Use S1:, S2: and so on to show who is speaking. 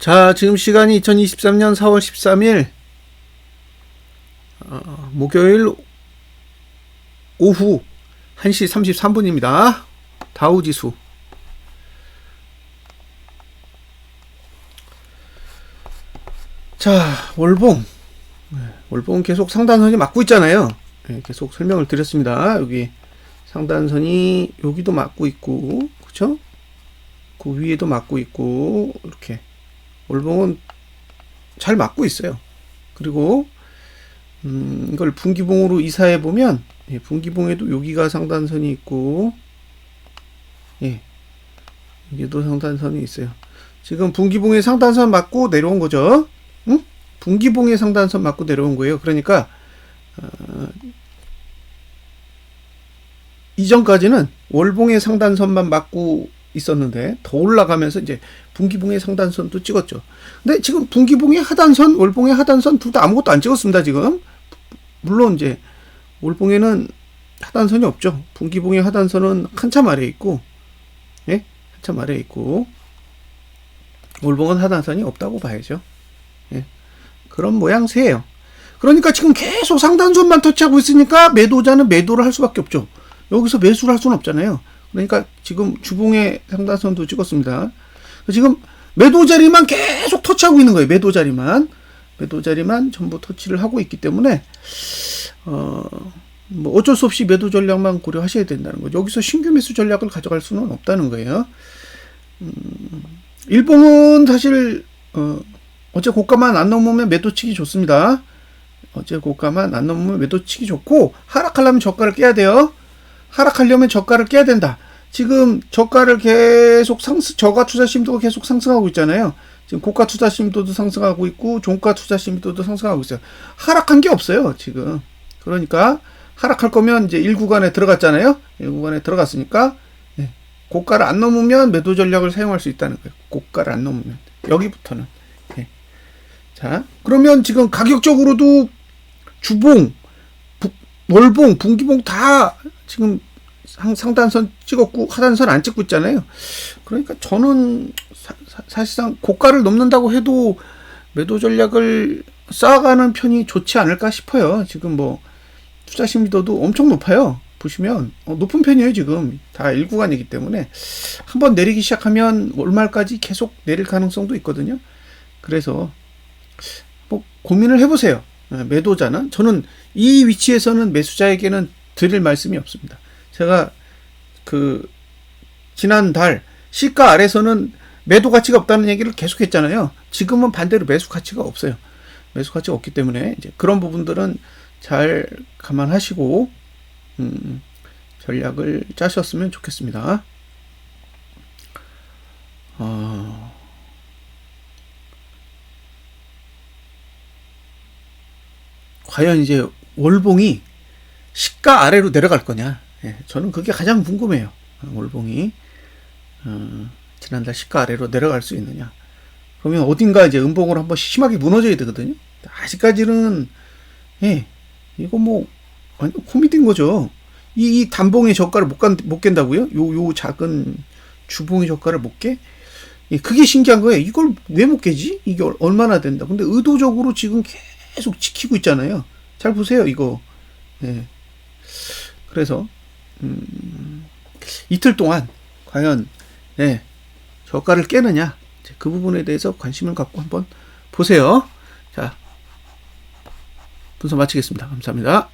S1: 자, 지금 시간이 2023년 4월 13일 어, 목요일 오후 1시 33분입니다. 다우 지수. 자, 월봉. 네, 월봉은 계속 상단선이 맞고 있잖아요. 네, 계속 설명을 드렸습니다. 여기 상단선이 여기도 맞고 있고, 그쵸? 그 위에도 맞고 있고, 이렇게. 월봉은 잘 맞고 있어요. 그리고 음, 이걸 분기봉으로 이사해 보면 예, 분기봉에도 여기가 상단선이 있고 예, 여기도 상단선이 있어요. 지금 분기봉에 상단선 맞고 내려온 거죠. 응? 분기봉에 상단선 맞고 내려온 거예요. 그러니까 어, 이전까지는 월봉의 상단선만 맞고 있었는데 더 올라가면서 이제 분기봉의 상단선도 찍었죠. 근데 지금 분기봉의 하단선, 월봉의 하단선 둘 다 아무것도 안 찍었습니다. 지금 물론 이제 월봉에는 하단선이 없죠. 분기봉의 하단선은 한참 아래에 있고, 예, 한참 아래에 있고 월봉은 하단선이 없다고 봐야죠. 예, 그런 모양새예요. 그러니까 지금 계속 상단선만 터치하고 있으니까 매도자는 매도를 할 수밖에 없죠. 여기서 매수를 할 수는 없잖아요. 그러니까 지금 주봉의 상단선도 찍었습니다. 지금 매도 자리만 계속 터치하고 있는 거예요. 매도 자리만. 매도 자리만 전부 터치를 하고 있기 때문에, 어, 뭐 어쩔 수 없이 매도 전략만 고려하셔야 된다는 거죠. 여기서 신규 매수 전략을 가져갈 수는 없다는 거예요. 음, 일봉은 사실, 어, 어제 고가만 안 넘으면 매도 치기 좋습니다. 어제 고가만 안 넘으면 매도 치기 좋고, 하락하려면 저가를 깨야 돼요. 하락하려면 저가를 깨야 된다. 지금 저가를 계속 상승, 저가 투자 심도가 계속 상승하고 있잖아요. 지금 고가 투자 심도도 상승하고 있고, 종가 투자 심도도 상승하고 있어요. 하락한 게 없어요, 지금. 그러니까, 하락할 거면 이제 1구간에 들어갔잖아요. 1구간에 들어갔으니까, 예, 고가를 안 넘으면 매도 전략을 사용할 수 있다는 거예요. 고가를 안 넘으면. 여기부터는. 예. 자, 그러면 지금 가격적으로도 주봉, 부, 월봉, 분기봉 다 지금 상, 상단선 찍었고 하단선 안 찍고 있잖아요. 그러니까 저는 사, 실상 고가를 넘는다고 해도 매도 전략을 쌓아가는 편이 좋지 않을까 싶어요. 지금 뭐 투자 심리도도 엄청 높아요. 보시면 어, 높은 편이에요 지금 다 1구간이기 때문에 한번 내리기 시작하면 월말까지 계속 내릴 가능성도 있거든요. 그래서 뭐 고민을 해보세요. 네, 매도자는 저는 이 위치에서는 매수자에게는 드릴 말씀이 없습니다. 제가 그 지난달 시가 아래서는 매도 가치가 없다는 얘기를 계속 했잖아요. 지금은 반대로 매수 가치가 없어요. 매수 가치가 없기 때문에 이제 그런 부분들은 잘 감안하시고 음, 전략을 짜셨으면 좋겠습니다. 어... 과연 이제 월봉이 시가 아래로 내려갈 거냐? 예, 저는 그게 가장 궁금해요. 월봉이 어, 지난달 시가 아래로 내려갈 수 있느냐? 그러면 어딘가 이제 음봉으로 한번 심하게 무너져야 되거든요. 아직까지는 예, 이거 뭐 완전 코미디인 거죠. 이, 이 단봉의 저가를 못, 간, 못 깬다고요? 요, 요 작은 주봉의 저가를 못 깨? 예, 그게 신기한 거예요. 이걸 왜 못 깨지? 이게 얼마나 된다. 근데 의도적으로 지금 계속 지키고 있잖아요. 잘 보세요, 이거. 예. 그래서 음, 이틀 동안 과연 네, 저가를 깨느냐 그 부분에 대해서 관심을 갖고 한번 보세요. 자 분석 마치겠습니다. 감사합니다.